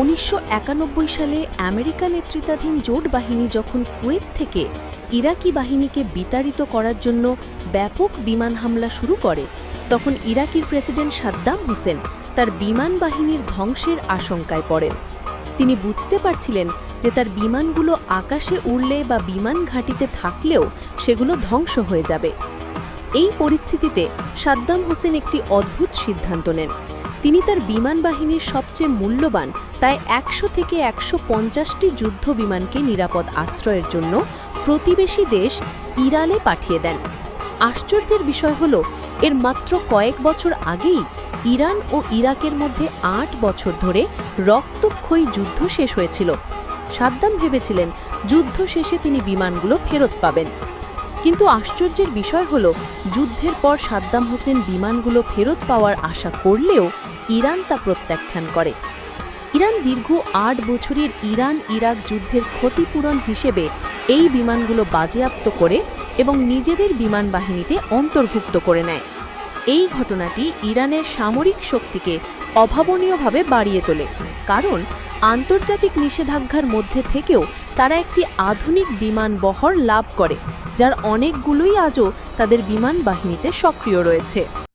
উনিশশো একানব্বই সালে আমেরিকা নেতৃত্বাধীন জোট বাহিনী যখন কুয়েত থেকে ইরাকি বাহিনীকে বিতাড়িত করার জন্য ব্যাপক বিমান হামলা শুরু করে, তখন ইরাকির প্রেসিডেন্ট সাদ্দাম হোসেন তার বিমান বাহিনীর ধ্বংসের আশঙ্কায় পড়েন। তিনি বুঝতে পারছিলেন যে তার বিমানগুলো আকাশে উড়লে বা বিমান ঘাঁটিতে থাকলেও সেগুলো ধ্বংস হয়ে যাবে। এই পরিস্থিতিতে সাদ্দাম হোসেন একটি অদ্ভুত সিদ্ধান্ত নেন। তিনি তার বিমান বাহিনীর সবচেয়ে মূল্যবান, তাই একশো থেকে একশো পঞ্চাশটি যুদ্ধ বিমানকে নিরাপদ আশ্রয়ের জন্য প্রতিবেশী দেশ ইরানে পাঠিয়ে দেন। আশ্চর্যের বিষয় হল, এর মাত্র কয়েক বছর আগেই ইরান ও ইরাকের মধ্যে আট বছর ধরে রক্তক্ষয়ী যুদ্ধ শেষ হয়েছিল। সাদ্দাম ভেবেছিলেন, যুদ্ধ শেষে তিনি বিমানগুলো ফেরত পাবেন। কিন্তু আশ্চর্যের বিষয় হল, যুদ্ধের পর সাদ্দাম হোসেন বিমানগুলো ফেরত পাওয়ার আশা করলেও ইরান তা প্রত্যাখ্যান করে। ইরান দীর্ঘ আট বছরের ইরান ইরাক যুদ্ধের ক্ষতিপূরণ হিসেবে এই বিমানগুলো বাজেয়াপ্ত করে এবং নিজেদের বিমান বাহিনীতে অন্তর্ভুক্ত করে নেয়। এই ঘটনাটি ইরানের সামরিক শক্তিকে অভাবনীয়ভাবে বাড়িয়ে তোলে, কারণ আন্তর্জাতিক নিষেধাজ্ঞার মধ্যে থেকেও তারা একটি আধুনিক বিমান বহর লাভ করে, যার অনেকগুলোই আজও তাদের বিমান বাহিনীতে সক্রিয় রয়েছে।